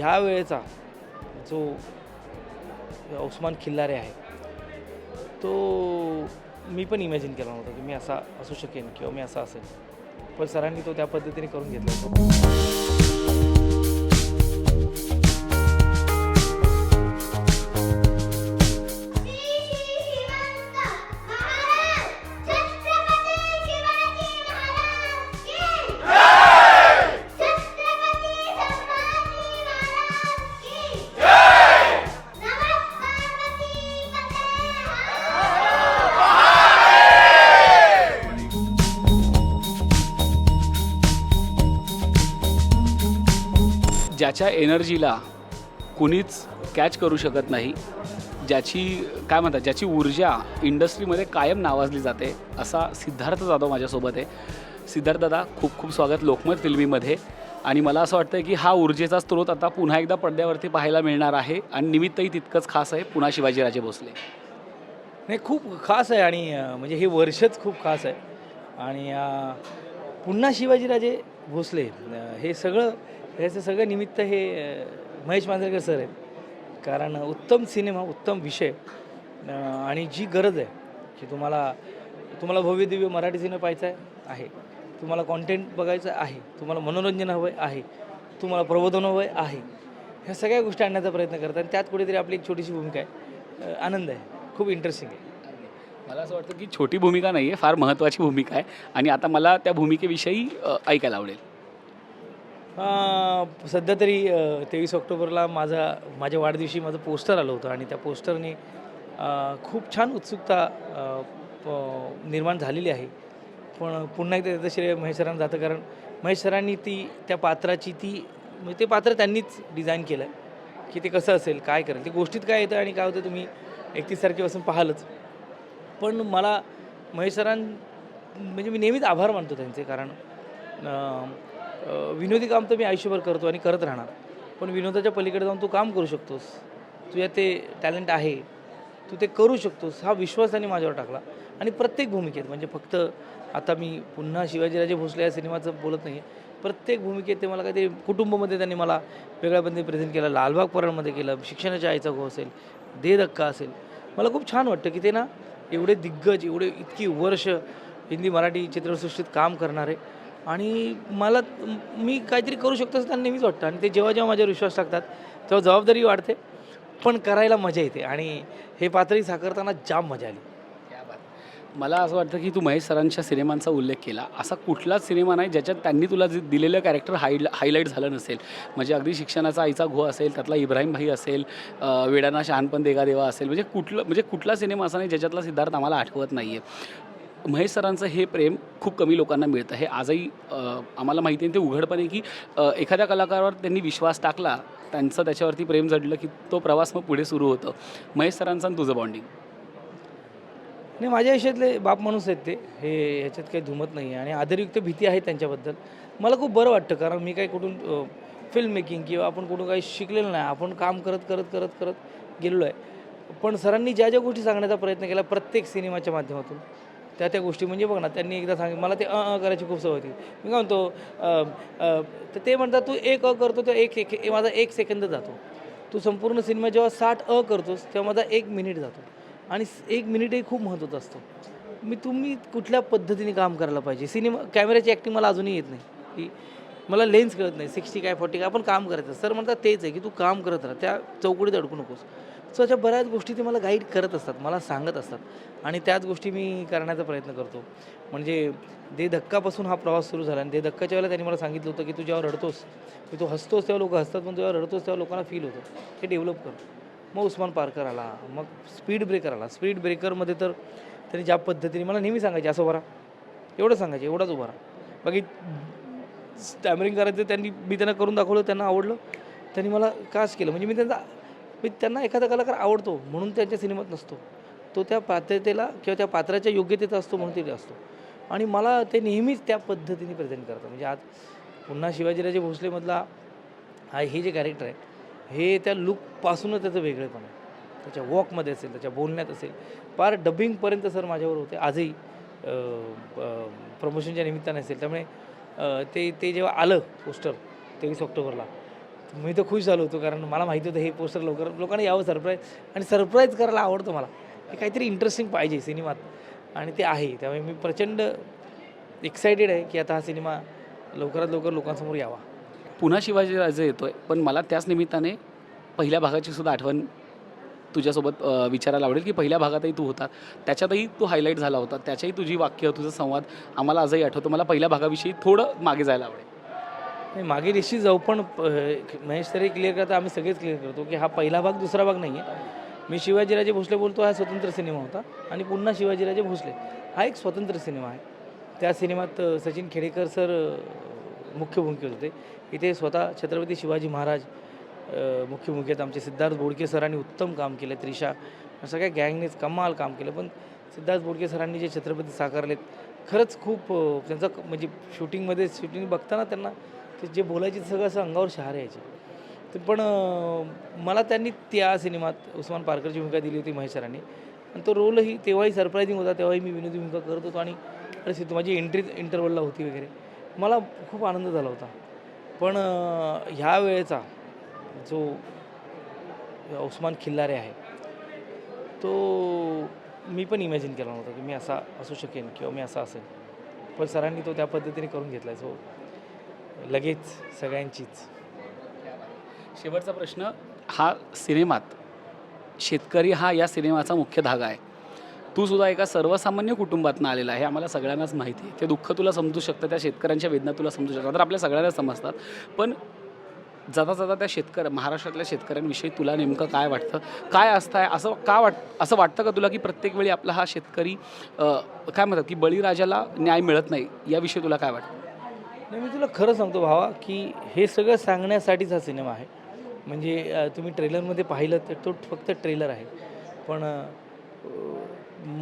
ह्या वेळेचा जो उस्मान खिल्लारे आहे तो मी पण इमॅजिन केला नव्हता की मी असा असू शकेन किंवा मी असा असेल पण सरांनी तो त्या पद्धतीने करून घेतला होता. ज्याच्या एनर्जीला कुणीच कॅच करू शकत नाही ज्याची काय म्हणतात ज्याची ऊर्जा इंडस्ट्रीमध्ये कायम नावाजली जाते असा सिद्धार्थ जाधव माझ्यासोबत आहे. सिद्धार्थ दादा खूप खूप स्वागत लोकमत फिल्मीमध्ये. आणि मला असं वाटतं की हा ऊर्जेचा स्रोत आता पुन्हा एकदा पडद्यावरती पाहायला मिळणार आहे. आणि निमित्तही तितकंच खास आहे पुन्हा शिवाजीराजे भोसले. नाही खूप खास आहे आणि म्हणजे हे वर्षच खूप खास आहे. आणि पुन्हा शिवाजीराजे भोसले हे सगळं ह्याचं सगळं निमित्त हे महेश मांजरेकर सर आहेत. कारण उत्तम सिनेमा उत्तम विषय आणि जी गरज आहे की तुम्हाला तुम्हाला भव्य दिव्य मराठी सिनेमा पाहायचा आहे आहे तुम्हाला कॉन्टेंट बघायचं आहे तुम्हाला मनोरंजन हवं आहे तुम्हाला प्रबोधन हवं आहे ह्या सगळ्या गोष्टी आणण्याचा प्रयत्न करतात. आणि त्यात कुठेतरी आपली एक छोटीशी भूमिका आहे. आनंद आहे. खूप इंटरेस्टिंग आहे. मला असं वाटतं की छोटी भूमिका नाही आहे फार महत्त्वाची भूमिका आहे. आणि आता मला त्या भूमिकेविषयी ऐकायला आवडेल. सध्या तरी तेवीस ऑक्टोबरला माझा माझ्या वाढदिवशी माझं पोस्टर आलं होतं आणि त्या पोस्टरने खूप छान उत्सुकता प- निर्माण झालेली आहे. पण पुन्हा एकदा त्याचं श्रेय महेश सरांना जातं कारण महेश सरांनी ती त्या पात्राची ती म्हणजे ते पात्र त्यांनीच डिझाईन केलं आहे की ते कसं असेल काय करेल ते गोष्टीत काय येतं आणि काय होतं तुम्ही एकतीस तारखेपासून पाहालच. पण मला महेश सरां म्हणजे मी नेहमीच आभार मानतो त्यांचे कारण विनोदी काम तर मी आयुष्यभर करतो आणि करत राहणार. पण विनोदाच्या पलीकडे जाऊन तू काम करू शकतोस. तुझ्या ते टॅलेंट आहे. तू ते करू शकतोस. हा विश्वास त्यांनी माझ्यावर टाकला. आणि प्रत्येक भूमिकेत म्हणजे फक्त आता मी पुन्हा शिवाजीराजे भोसले या सिनेमाचं बोलत नाही प्रत्येक भूमिकेत ते मला काय ते कुटुंबामध्ये त्यांनी मला वेगळ्या पद्धतीने प्रेझेंट केलं. लालबाग परळमध्ये केलं. शिक्षणाच्या आईचा गो असेल दे धक्का असेल. मला खूप छान वाटतं की ते ना एवढे दिग्गज एवढे इतकी वर्ष हिंदी मराठी चित्रसृष्टीत काम करणारे आणि मला मी काहीतरी करू शकतो असं त्यांना नेहमीच वाटतं. आणि ते जेव्हा जेव्हा माझ्यावर विश्वास टाकतात तेव्हा जबाबदारी वाढते. पण करायला मजा येते. आणि हे पातळी साकारताना जाम मजा आली. मला असं वाटतं की तू महेश सरांच्या सिनेमांचा उल्लेख केला. असा कुठलाच सिनेमा नाही ज्याच्यात त्यांनी तुला जे दिलेलं कॅरेक्टर हाय हायलाईट झालं नसेल. म्हणजे अगदी शिक्षणाचा आईचा घो असेल त्यातला इब्राहिम भाई असेल वेडाना शहानपण देगा देवा असेल. म्हणजे कुठलं म्हणजे कुठला सिनेमा असा नाही ज्याच्यातला सिद्धार्थ आम्हाला आठवत नाही आहे महेश सरांचं हे प्रेम खूप कमी लोकांना मिळतं. हे आजही आम्हाला माहिती आहे. ते उघडपणे की एखाद्या कलाकारावर त्यांनी विश्वास टाकला त्यांचं त्याच्यावरती प्रेम जडलं की तो प्रवास मग पुढे सुरू होतो. महेश सरांचं आणि तुझं बॉन्डिंग नाही माझ्या आयुष्यातले बाप माणूस आहेत ते. हे ह्याच्यात काही धुमत नाही आहे. आणि आदरयुक्त भीती आहे त्यांच्याबद्दल. मला खूप बरं वाटतं कारण मी काही कुठून फिल्म मेकिंग किंवा आपण कुठून काही शिकलेलं नाही. आपण काम करत करत करत करत गेलेलो आहे. पण सरांनी ज्या ज्या गोष्टी सांगण्याचा प्रयत्न केला प्रत्येक सिनेमाच्या माध्यमातून त्या त्या गोष्टी म्हणजे बघ ना त्यांनी एकदा सांग मला ते अ अ करायची खूप सवय होती. मी काय म्हणतो तर ते म्हणतात तू एक अ करतो तर एक एक माझा एक सेकंद जातो. तू संपूर्ण सिनेमा जेव्हा साठ अ करतोस तेव्हा माझा एक मिनिट जातो. आणि एक मिनिटही खूप महत्त्वाचं असतो. मी तुम्ही कुठल्या पद्धतीने काम करायला पाहिजे? सिनेमा कॅमेऱ्याची ॲक्टिंग मला अजूनही येत नाही. की मला लेन्स कळत नाही सिक्स्टी काय फॉर्टी काय आपण काम करायचं. सर म्हणतात तेच आहे की तू काम करत राहा त्या चौकडीत अडकू नकोस. सो अशा बऱ्याच गोष्टी ते मला गाईड करत असतात मला सांगत असतात. आणि त्याच गोष्टी मी करण्याचा प्रयत्न करतो. म्हणजे दे धक्कापासून हा प्रवास सुरू झाला आणि दे धक्काच्या वेळेला त्यांनी मला सांगितलं होतं की तू जेव्हा रडतोस की तू हसतोस तेव्हा लोक हसतात पण जेव्हा रडतोस तेव्हा लोकांना फील होतं. हे डेव्हलप कर. मग उस्मान पारकर आला मग स्पीड ब्रेकर आला. स्पीड ब्रेकरमध्ये तर त्यांनी ज्या पद्धतीने मला नेहमी सांगायचे असं उभारा एवढं सांगायचे एवढाच उभारा बाकी स्टॅमरिंग करायचं त्यांनी मी त्यांना करून दाखवलं त्यांना आवडलं. त्यांनी मला कास केलं. म्हणजे मी त्यांचा मी त्यांना एखादा कलाकार आवडतो म्हणून त्यांच्या सिनेमात नसतो. तो त्या पात्रतेला किंवा त्या पात्राच्या योग्यतेचा असतो म्हणून तिथे असतो. आणि मला ते नेहमीच त्या पद्धतीने प्रेझेंट करतात. म्हणजे आज पुन्हा शिवाजीराजे भोसलेमधला हा हे जे कॅरेक्टर आहे हे त्या लुकपासूनच त्याचं वेगळेपण आहे. त्याच्या वॉकमध्ये असेल त्याच्या बोलण्यात असेल. पार डबिंगपर्यंत सर माझ्यावर होते. आजही प्रमोशनच्या निमित्ताने असेल. त्यामुळे ते ते जेव्हा आलं पोस्टर तेवीस ऑक्टोबरला मी तर खुश झालो होतो कारण मला माहिती होतं हे पोस्टर लवकर लोकांना यावं सरप्राईज आणि सरप्राईज करायला आवडतं मला. हे काहीतरी इंटरेस्टिंग पाहिजे सिनेमात. आणि ते आहे. त्यामुळे मी प्रचंड एक्सायटेड आहे की आता हा सिनेमा लवकरात लवकर लोकांसमोर यावा. पुन्हा शिवाजीराजा येतो आहे पण मला त्याच निमित्ताने पहिल्या भागाची सुद्धा आठवण तुझ्यासोबत विचारायला आवडेल की पहिल्या भागातही तू होता. त्याच्यातही तू हायलाईट झाला होता. त्याच्याही तुझी वाक्य तुझा संवाद आम्हाला आजही आठवतो. मला पहिल्या भागाविषयी थोडं मागे जायला आवडेल. नाही मागे दिवशी जाऊ पण महेश तरी क्लिअर करता आम्ही सगळेच क्लिअर करतो की हा पहिला भाग दुसरा भाग नाही आहे मी शिवाजीराजे भोसले बोलतो हा स्वतंत्र सिनेमा होता आणि पुन्हा शिवाजीराजे भोसले. हा एक स्वतंत्र सिनेमा आहे. त्या सिनेमात सचिन खेडेकर सर मुख्य भूमिकेत होते. इथे स्वतः छत्रपती शिवाजी महाराज मुख्य भूमिकेत आमचे सिद्धार्थ बोडके सरांनी उत्तम काम केलं त्रिशा सगळ्या गँगनेच कमाल काम केलं. पण सिद्धार्थ बोडके सरांनी जे छत्रपती साकारलेत खरंच खूप त्यांचं म्हणजे शूटिंगमध्ये शूटिंग बघताना त्यांना ते जे बोलायचे सगळं असं अंगावर शहार यायचे. ते पण मला त्यांनी त्या सिनेमात उस्मान पारकरची भूमिका दिली होती महेश सरांनी. आणि तो रोलही तेव्हाही सरप्रायझिंग होता तेव्हाही मी विनोदी भूमिका करत होतो आणि परिस्थिती माझी एंट्री इंटरवलला होती वगैरे. मला खूप आनंद झाला होता. पण ह्या वेळेचा जो उस्मान खिल्लारे आहे तो मी पण इमॅजिन केला नव्हता की मी असा असू शकेन किंवा मी असा असेल पण सरांनी तो त्या पद्धतीने करून घेतला सो लगेच सगळ्यांचीच. शेवटचा प्रश्न हा सिनेमात शेतकरी हा या सिनेमाचा मुख्य धागा आहे. तू सुद्धा एका सर्वसामान्य कुटुंबातून आलेला आहे आम्हाला सगळ्यांनाच माहिती आहे. ते दुःख तुला समजू शकतं त्या शेतकऱ्यांच्या वेदना तुला समजू शकतात तर आपल्या सगळ्यांना समजतात. पण जाता जाता त्या शेतकऱ्या महाराष्ट्रातल्या शेतकऱ्यांविषयी तुला नेमकं काय वाटतं? काय असतं आहे असं का वाट असं वाटतं का तुला की प्रत्येक वेळी आपला हा शेतकरी काय म्हणतात की बळीराजाला न्याय मिळत नाही याविषयी तुला काय वाटतं? नाही मी तुला खरं सांगतो भावा की हे सगळं सांगण्यासाठीच हा सिनेमा आहे. म्हणजे तुम्ही ट्रेलरमध्ये पाहिलं तर तो फक्त ट्रेलर आहे. पण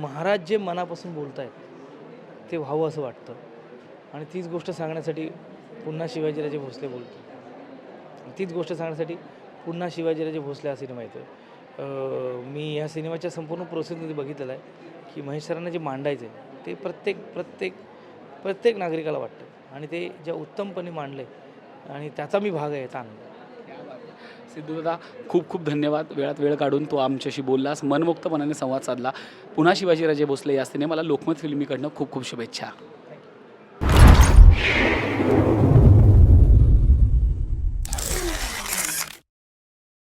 महाराज जे मनापासून बोलत आहेत ते व्हावं असं वाटतं. आणि तीच गोष्ट सांगण्यासाठी पुन्हा शिवाजीराजे भोसले बोलतो तीच गोष्ट सांगण्यासाठी पुन्हा शिवाजीराजे भोसले हा सिनेमा येतो मी या सिनेमाच्या संपूर्ण प्रोसेसमध्ये बघितलेला आहे की महेश सरांना जे मांडायचं आहे ते प्रत्येक प्रत्येक प्रत्येक नागरिकाला वाटतं. आणि ते ज्या उत्तमपणे मांडलं आहे आणि त्याचा मी भाग आहे याचा आनंद. आहे. खूप खूप धन्यवाद. वेळात वेळ काढून तो आमच्याशी बोललास. मनमुक्तपणाने संवाद साधला. पुन्हा शिवाजीराजे भोसले या सिनेमाला लोकमत फिल्मीकडनं खूप खूप शुभेच्छा.